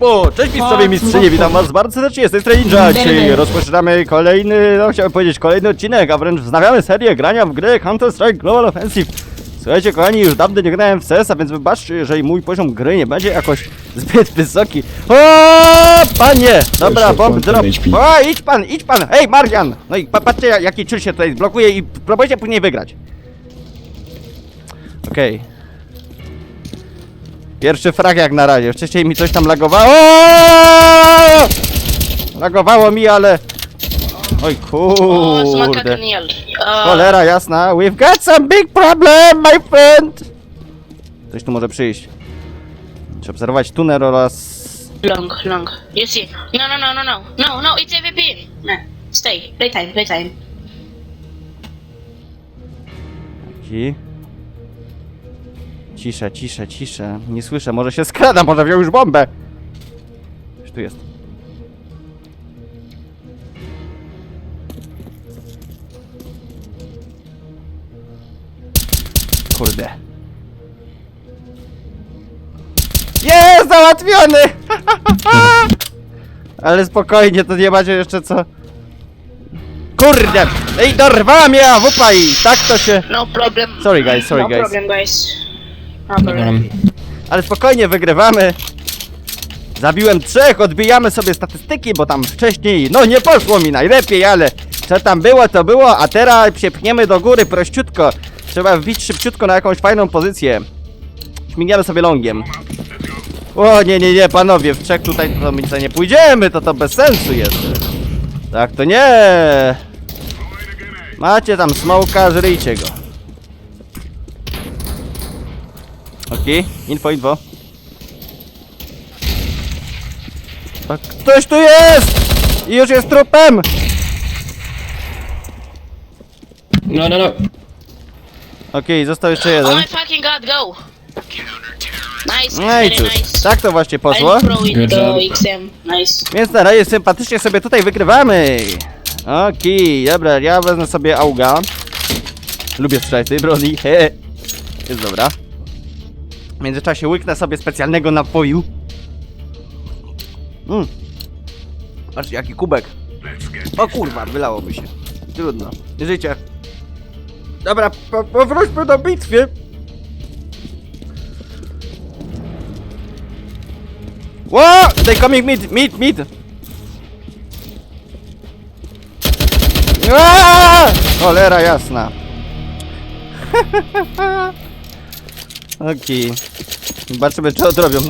Impo! Cześć miejscowie mistrzynie, witam was bardzo serdecznie, z tej strony Ninja. Dzisiaj rozpoczynamy kolejny, no chciałbym powiedzieć kolejny odcinek, a wręcz wznawiamy serię grania w gry Counter-Strike Global Offensive. Słuchajcie kochani, już dawno nie grałem w CS, a więc wybaczcie, jeżeli mój poziom gry nie będzie jakoś zbyt wysoki. O, panie! Dobra, bomb drop. O, idź pan, idź pan! Hej, Marian! No i pa- patrzcie, jak- jaki chill się tutaj zblokuje i próbujcie później wygrać. Okej. Pierwszy frag jak na razie. Wcześniej mi coś tam lagowało. Lagowało mi, ale... Oj kurde. Cholera jasna. We've got some big problem, my friend. Ktoś tu może przyjść. Trzeba obserwować tunel oraz... long, long. You see? No, no, no, no, no. No, no, it's AVP. No, stay. Playtime, playtime. Ci. Ciszę, ciszę, ciszę. Nie słyszę, może się skrada, może wziął już bombę. Coś tu jest. Kurde. Jest załatwiony! Ale spokojnie, to nie macie jeszcze co... Kurde! Ej, dorwała mnie awupa i tak to się... No problem. Sorry guys, sorry no guys. problem, guys. Problem. Ale spokojnie, wygrywamy. Zabiłem trzech, odbijamy sobie statystyki, bo tam wcześniej, no nie poszło mi najlepiej, ale co tam było, to było, a teraz pchniemy do góry prościutko. Trzeba wbić szybciutko na jakąś fajną pozycję. Śmigniemy sobie longiem. O, nie, nie, nie, panowie, w trzech tutaj to my nie pójdziemy, to to bez sensu jest. Tak, to nie. Macie tam smoka, żryjcie go. Okej, info, info. A ktoś tu jest! I już jest trupem! No, no, no. Okej, został jeszcze Oh jeden. my fucking god, go! Nice, No i very cóż, nice. tak to właśnie poszło. Good job. XM. Nice. Więc na razie sympatycznie sobie tutaj wygrywamy. Okej, dobra, ja wezmę sobie auga. Lubię strzelać tej broni, he. Jest dobra. W międzyczasie łyknę sobie specjalnego napoju. Mm. Patrz, jaki kubek. O kurwa, wylałoby się. Trudno. Życie. Dobra, po, powróćmy do bitwy. Ło! They coming mid, mid, mid! Aaaa! Cholera jasna. Okej. Zobaczymy czy odrobią.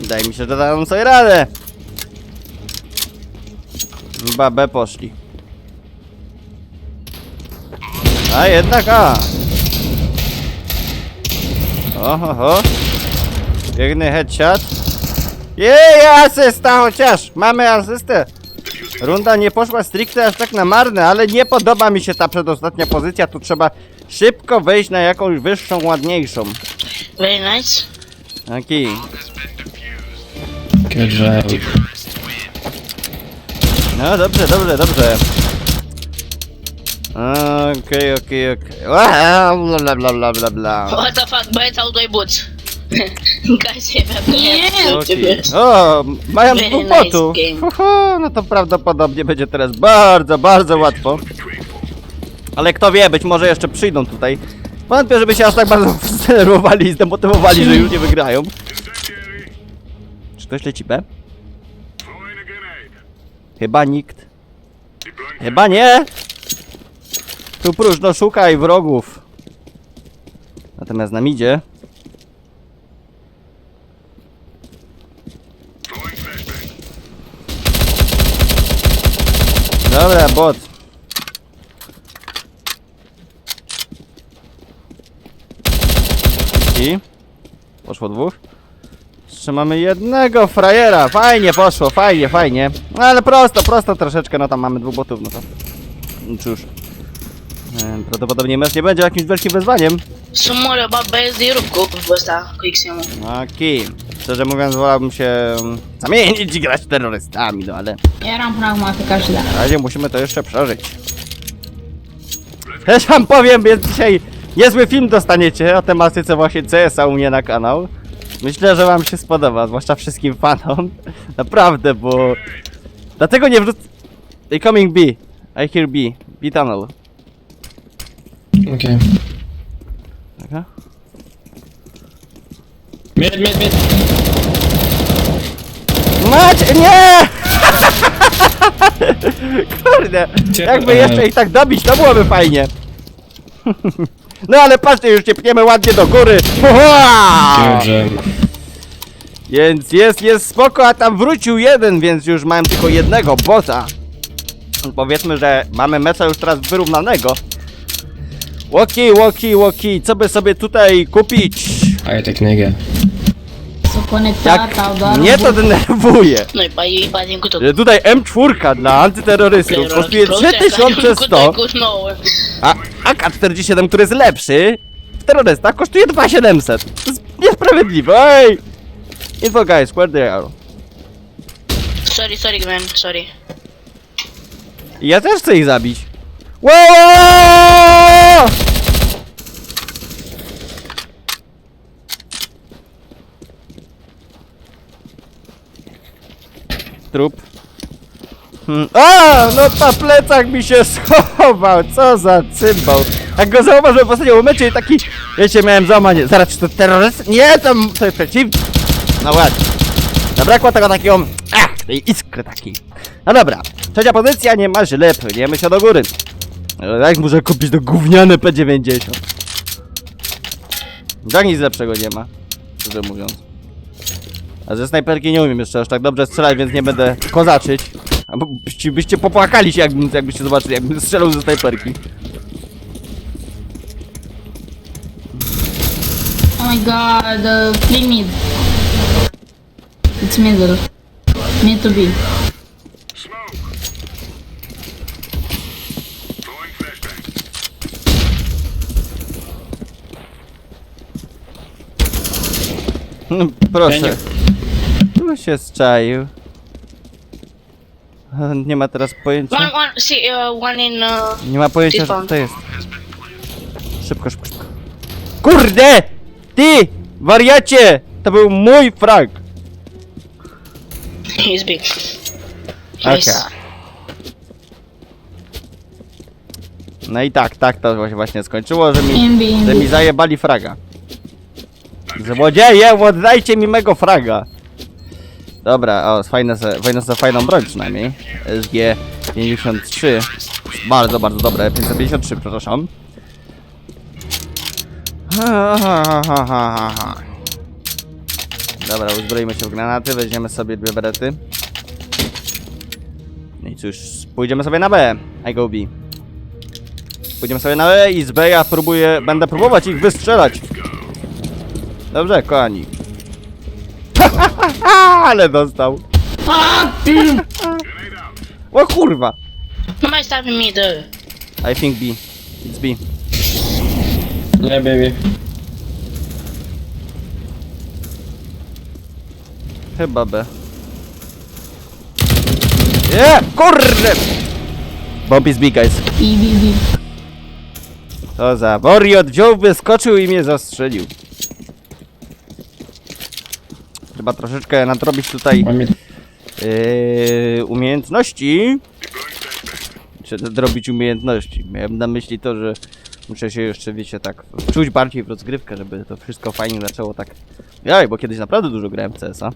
Wydaje mi się, że dadzą sobie radę. Chyba B poszli. A jednak A. Oho, ho. Piękny headshot. Jej, asysta chociaż! Mamy asystę! Runda nie poszła stricte aż tak na marne, ale nie podoba mi się ta przedostatnia pozycja. Tu trzeba szybko wejść na jakąś wyższą, ładniejszą. Very nice. Okej. Good job. No dobrze, dobrze, dobrze. Okej, okej, okej. Wow, Bla bla bla bla bla. What the fuck, bites out my boots. guys, have a Nie. Okej. O, mają Very dwóch nice game. No to prawdopodobnie będzie teraz bardzo, bardzo łatwo. Ale kto wie, być może jeszcze przyjdą tutaj. Wątpię, żeby się aż tak bardzo zdenerwowali i zdemotywowali, że już nie wygrają. Czy ktoś leci B? Chyba nikt. Chyba nie! Tu próżno szukaj wrogów. Natomiast nam idzie. Dobra, bot. I? Poszło dwóch. Jeszcze mamy jednego frajera. Fajnie poszło, fajnie, fajnie. No ale prosto, prosto troszeczkę. No tam mamy dwóch botów, no to... Cóż. Prawdopodobnie mecz nie będzie jakimś wielkim wyzwaniem. Sumura baba jest w Westa XM. Okej. Szczerze mówiąc, wolałbym się mm, zamienić i grać terrorystami, no ale... Jaram pragmatyka źle. Na razie musimy to jeszcze przeżyć. Też wam powiem, więc dzisiaj niezły film dostaniecie o tematyce właśnie CS-a u mnie na kanał. Myślę, że wam się spodoba, zwłaszcza wszystkim fanom. Naprawdę, bo... Dlatego nie wrzuc... They coming B. I hear B. B tunnel. Okay. Taka? Mid, mid, mid. Macie, nie! Kurde, jakby jeszcze ich tak dobić, to byłoby fajnie. No ale patrzcie, już cię pniemy ładnie do góry. Uha! Dobrze. Więc jest, jest spoko, a tam wrócił jeden, więc już mam tylko jednego bossa. Powiedzmy, że mamy mecza już teraz wyrównanego. Łoki, łoki, łoki, co by sobie tutaj kupić? A ja tak nigga. Tá? Jak mnie to denerwuje, No i pa- i panie kuto. że tutaj M4 dla antyterrorystów kosztuje 3100, a AK-47, który jest lepszy, w terrorystach kosztuje 2700. To jest niesprawiedliwe, ej! Info guys, where they are? Sorry, sorry man, sorry. Ja też chcę ich zabić. Wow! Trup. Hmm. A, no ta plecak mi się schował, co za cymbał. Jak go zauważyłem w ostatnim momencie i taki, wiecie, miałem załamanie. Zaraz, czy to terroryst? Nie, to, jest przeciw... No ładnie. Zabrakło tego takiego, ach, tej iskry takiej. No dobra, trzecia pozycja, nie ma źle, płyniemy się do góry. Jak muszę kupić to gówniane P90? Tak nic lepszego nie ma, szczerze mówiąc. A ze snajperki nie umiem jeszcze aż tak dobrze strzelać, więc nie będę kozaczyć. Albo byście, byście popłakali się, jakbym, jakbyście zobaczyli, jakbym strzelał ze snajperki. Oh my god, uh, play mid. It's middle. Mid to be. Proszę. Tu się zczaił. Nie ma teraz pojęcia. One, one, see, uh, one in, uh, Nie ma pojęcia, że Tyfon. to jest. Szybko, szybko, szybko. Kurde! Ty! Wariacie! To był mój frag! he's big. Nice. No i tak, tak to się właśnie skończyło, że mi, że mi zajebali fraga. Złodzieje, oddajcie mi mego fraga! Dobra, o, fajne, se- fajne, se- fajną broń przynajmniej. SG 53. Bardzo, bardzo dobre. 553, przepraszam. Dobra, uzbroimy się w granaty, weźmiemy sobie dwie berety. No i cóż, pójdziemy sobie na B. I go B. Pójdziemy sobie na B i z B ja próbuję, będę próbować ich wystrzelać. Dobrze, kochani. Ale dostał. O kurwa. Nobody's stopping me though. I think B. It's B. Yeah, baby. Chyba B. Nie, kurde! Bomb is B, guys. B, B, B. To za Wariot wziął, wyskoczył i mnie zastrzelił. Trzeba troszeczkę nadrobić tutaj yy, umiejętności. Czy nadrobić umiejętności. Miałem na myśli to, że muszę się jeszcze, wiecie, tak wczuć bardziej w rozgrywkę, żeby to wszystko fajnie zaczęło tak... Jaj, bo kiedyś naprawdę dużo grałem w CS-a.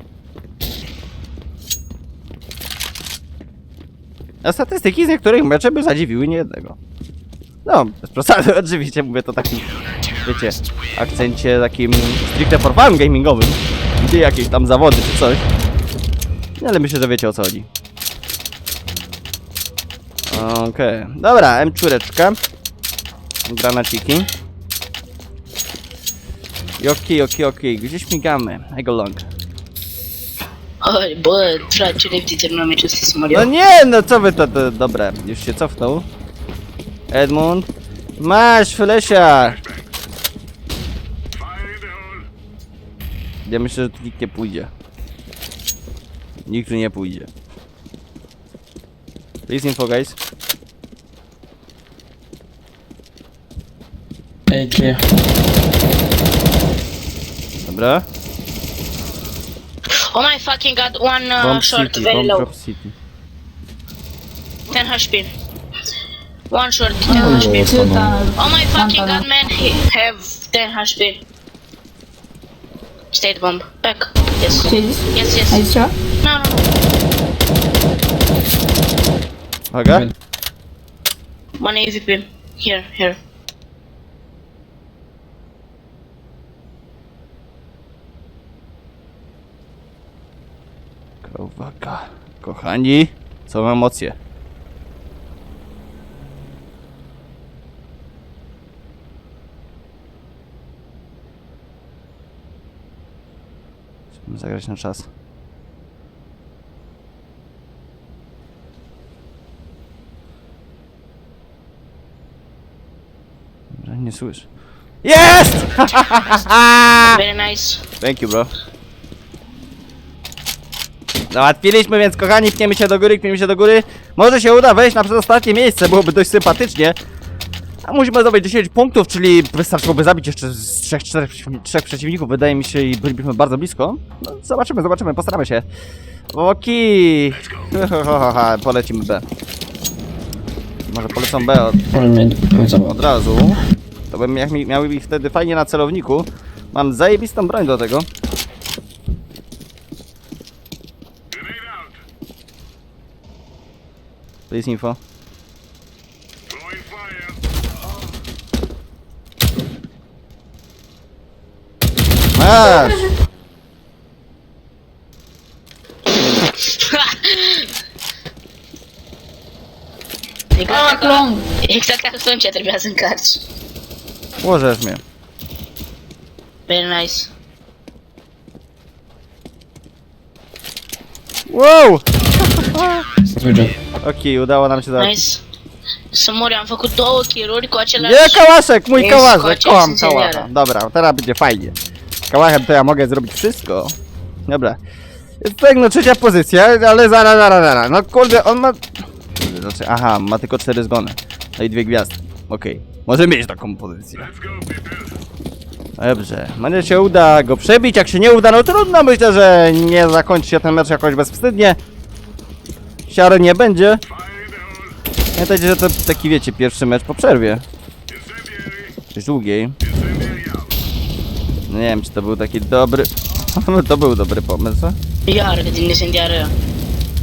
A statystyki z niektórych meczy by zadziwiły niejednego. No, bez przesady, oczywiście mówię to takim, wiecie, akcencie takim stricte for fun gamingowym. Gdzie jakieś tam zawody czy coś. No, ale myślę, że wiecie o co chodzi. Okej, dobra, M4. Granaciki. Joki, oki, oki, gdzie śmigamy? I go long. Boy, try to live determinament just this No nie, no co wy to, to dobra, już się cofnął. Edmund. Masz, Flesia! Ja myślę, że tu nikt nie pójdzie. Nikt tu nie pójdzie. Please info, guys. Clear. Dobra. Oh my fucking god, one uh, Bomb short, City, very bomb low. drop city. 10 HP. One short, 10 HP. Oh my fucking god, man, he have 10 HP. State bomb. Back. Yes. Jesus. Yes, yes. Are you sure? No, no, no. One AVP. Here, here. Uwaga. Kochani, są emocje. Musimy zagrać na czas. Dobrze, nie słyszę. Jest! Very nice. Thank you, bro. Załatwiliśmy, więc kochani, pniemy się do góry, pniemy się do góry. Może się uda wejść na przedostatnie miejsce, byłoby dość sympatycznie. A musimy zdobyć 10 punktów, czyli wystarczyłoby zabić jeszcze z 3-4 trzech przeciwników, wydaje mi się, i bylibyśmy bardzo blisko. No, zobaczymy, zobaczymy, postaramy się. Oki. Polecimy B. Może polecą B od, od razu. To bym jak mi, miał ich wtedy fajnie na celowniku. Mam zajebistą broń do tego. Please info. Ah, Reclamă Exact ca sunt ce trebuia să încarci. Pozați mea. Very nice. Wow! ok, udaua n-am ce dat. Nice. Să mori, am făcut două chiruri cu același... E ca lasă, cum e ca lasă, cum. Dobra, teraz będzie fajnie. Kałachem to ja mogę zrobić wszystko. Dobra. Jest tak, no trzecia pozycja, ale zaraz, zaraz, zaraz. No kurde, on ma... Znaczy, aha, ma tylko cztery zgony. No i dwie gwiazdy. Okej. Może mieć taką pozycję. Dobrze. Może się uda go przebić, jak się nie uda, no trudno. Myślę, że nie zakończy się ten mecz jakoś bezwstydnie. Siary nie będzie. Pamiętajcie, że to taki, wiecie, pierwszy mecz po przerwie. Dość długiej. Nie wiem, czy to był taki dobry... no to był dobry pomysł. Yardı dinlesin diyarı.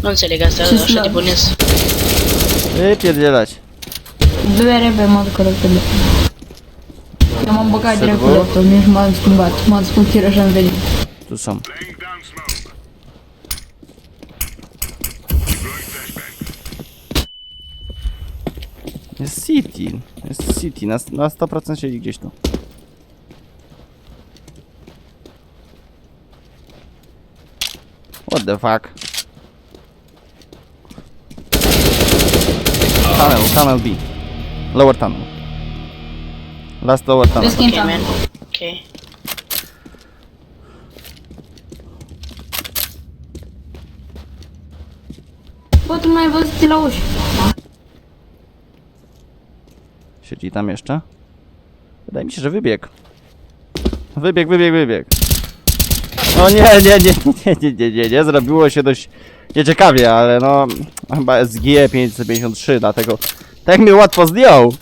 Ne oldu söyle gazetede? Sus lan. Şöyle bonus. Wypierdzielać. Dwie ryby mam kolektywne. Ja mam bogat Serwo? rekord, to już mam skumbat, mam skum tirażem. Tu są. Jest City. Jest City. Na, na 100% siedzi gdzieś tu. What the fuck? Tunnel, tunnel B. Lower tunnel. Last lower tunnel. Deschid Ok, man. tam. Ok. Bă, tu nu ai văzut la uși. Siedzi tam jeszcze? Wydaje mi się, że wybiegł. Wybieg, wybieg, wybieg. O nie, nie, nie, nie, nie, nie, nie, nie, zrobiło się dość nieciekawie, ale no, chyba SG 553, dlatego tak mnie łatwo zdjął.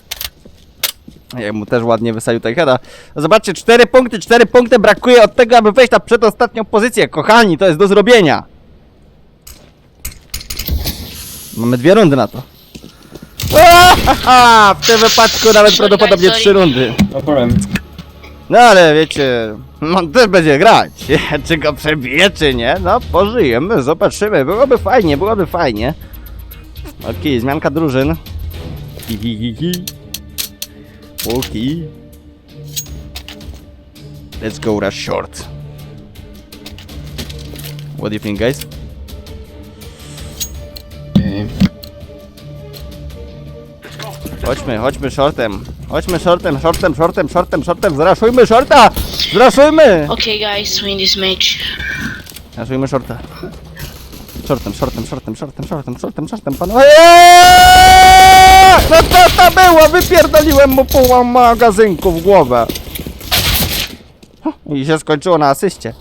Jak mu też ładnie wysadził Tajheda. Zobaczcie, 4 punkty, 4 punkty brakuje od tego, aby wejść na przedostatnią pozycję. Kochani, to jest do zrobienia. Mamy dwie rundy na to. W tym wypadku nawet prawdopodobnie trzy rundy. No problem. No ale wiecie, on też będzie grać. czy go przebije, czy nie? No pożyjemy, zobaczymy. Byłoby fajnie, byłoby fajnie. Okej, zmianka drużyn. Hi, hi, hi, hi. Okej. Let's go rush short. What do you think, guys? Okay. Chodźmy, chodźmy shortem. Chodźmy shortem, shortem, shortem, shortem, shortem. Zraszujmy shorta! Zraszujmy! Ok, guys, win this match. Zraszujmy shorta. Shortem, shortem, shortem, shortem, shortem, shortem, shortem, panowie. Eee! No co to było? Wypierdoliłem mu pół magazynku w głowę. I się skończyło na asyście.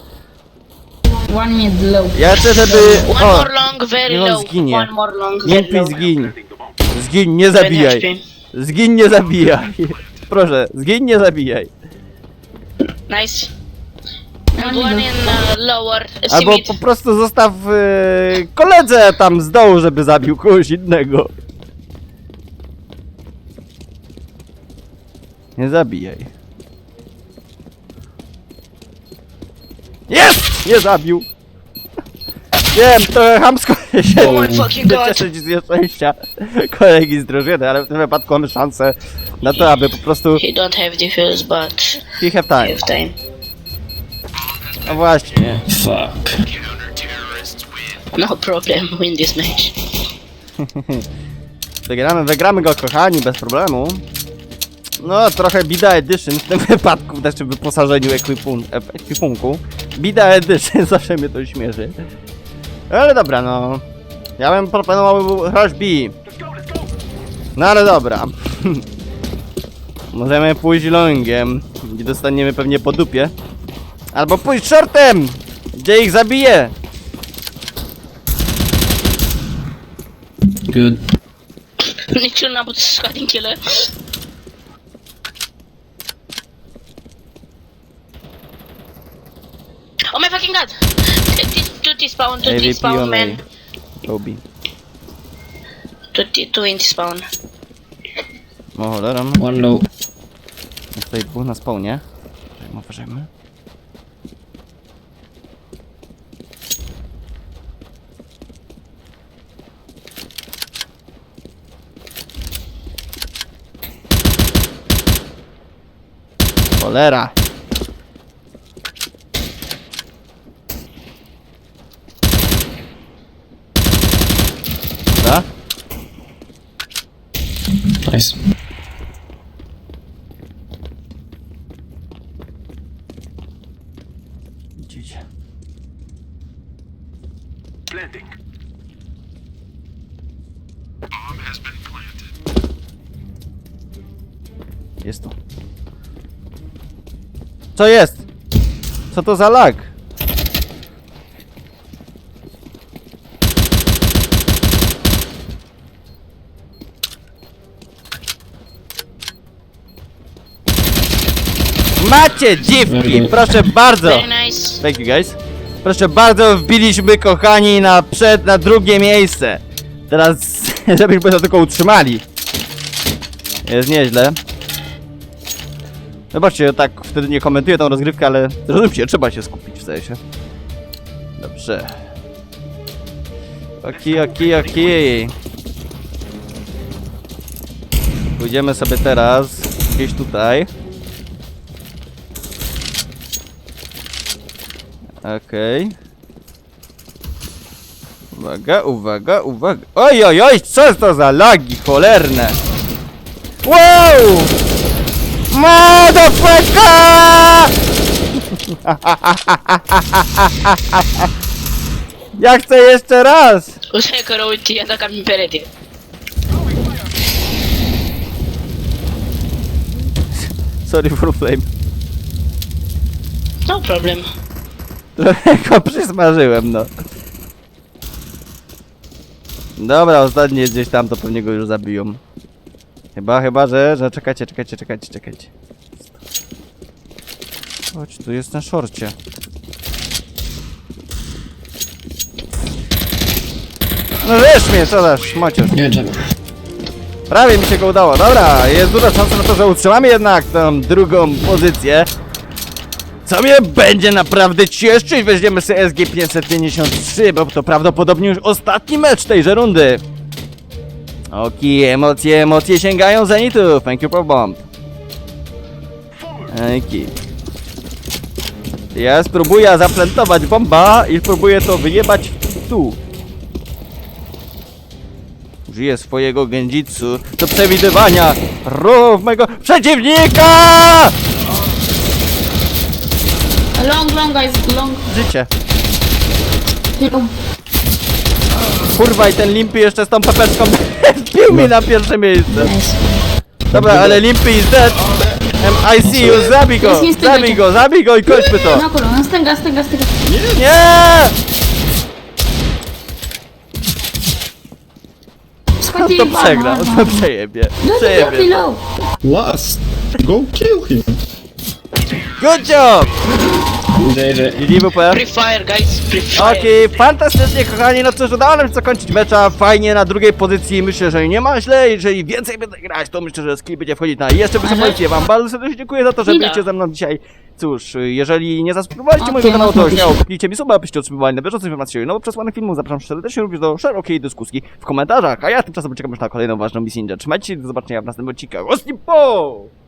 One mid low. Ja chcę, żeby... One O! more long, very niech on low. zginie. One more long, very Limpi low. zgiń. Zgiń, nie zabijaj. Zgiń, nie zabijaj. Proszę, zgiń, nie zabijaj. Nice. Mid. in uh, lower. Albo po prostu zostaw yy, koledze tam z dołu, żeby zabił kogoś innego. Nie zabijaj. Jest! Nie zabił! Wiem, trochę chamsko się Oh my fucking god. cieszyć z nieszczęścia kolegi z drużyny, ale w tym wypadku mamy szansę na to, aby po prostu He don't have defense, but he have time. have time. No właśnie. Fuck. No problem, win this match. Wygramy, wygramy go kochani, bez problemu. No, trochę Bida Edition w tym wypadku, znaczy w wyposażeniu ekwipun ep- ekwipunku. Bida Edition, zawsze mnie to śmieszy. Ale dobra, no. Ja bym proponował Rush B. No ale dobra. Możemy pójść longiem, gdzie dostaniemy pewnie po dupie. Albo pójść shortem, gdzie ich zabije. Good. Need to know about Scotting Killer. Oh my fucking god! Two T spawn, two T AVP spawn, man. Two in spawn. O cholera. One low. Jest tutaj dwóch na spawnie. Uważajmy, uważajmy. Cholera! Nice. Jest tu. Co jest? Co to za lag? Macie dziwki, proszę bardzo! Very nice. Thank you guys. Proszę bardzo, wbiliśmy kochani na przed, na drugie miejsce. Teraz, żebyśmy to tylko utrzymali. Jest nieźle. Zobaczcie, tak wtedy nie komentuję tą rozgrywkę, ale rozumiem trzeba się skupić w sensie. Dobrze. Oki, oki, oki. Pójdziemy sobie teraz gdzieś tutaj. Okej. Uwaga, uwaga, uwaga. Oj, oj, oj, co to za lagi cholerne? Wow! Motherfucker! Ja chcę jeszcze raz! Usai karo ulti, attack mi perete. Sorry for flame. No problem. Trochę go przysmażyłem, no. Dobra, ostatni jest gdzieś tam, to pewnie go już zabiją. Chyba, chyba, że, że czekajcie, czekajcie, czekajcie, czekajcie. Chodź, tu jest na szorcie. No wiesz mnie, co dasz, szmocior. Nie jedziemy. Prawie mi się go udało. Dobra, jest duża szansa na to, że utrzymamy jednak tą drugą pozycję. Co mnie będzie naprawdę cieszyć, weźmiemy sobie SG 553, bo to prawdopodobnie już ostatni mecz tejże rundy. Oki, emocje, emocje sięgają zenitu. Thank you for bomb. Oki. Ja spróbuję zaplantować bomba i spróbuję to wyjebać tu. Użyję swojego genjitsu do przewidywania ruchów mego przeciwnika! Long, guys, long. Życie. Kurwa i ten Limpy jeszcze z tą papeczką wbił mi na pierwsze miejsce. Nice. Dobra, ale Limpy is dead. I see you, zabij go! Nie. Zabij go, zabij go i kończmy to! No kolor, no stęga, stęga, stęga. Nie! Schodzi, To przegra, to przejebie. No to Przejebie. chwilą. Last. Go kill him. Good job! GGWP. Free fire, guys. Free fire. Okej, fantastycznie kochani, no cóż, udało nam się zakończyć mecza, fajnie na drugiej pozycji, myślę, że nie ma źle, jeżeli więcej będę grać, to myślę, że skill będzie wchodzić na jeszcze wyższe pozycje, wam bardzo serdecznie dziękuję za to, że Chwila. byliście ze mną dzisiaj. Cóż, jeżeli nie zasubskrybowaliście mojego ty, kanału, to można śmiało kliknijcie mi suba, abyście otrzymywali na bieżąco informacje o nowo przesłanych filmów, zapraszam serdecznie również do szerokiej dyskusji w komentarzach, a ja tymczasem czekam już na kolejną ważną misję. Trzymajcie się, do zobaczenia w następnym odcinku. Osnipo!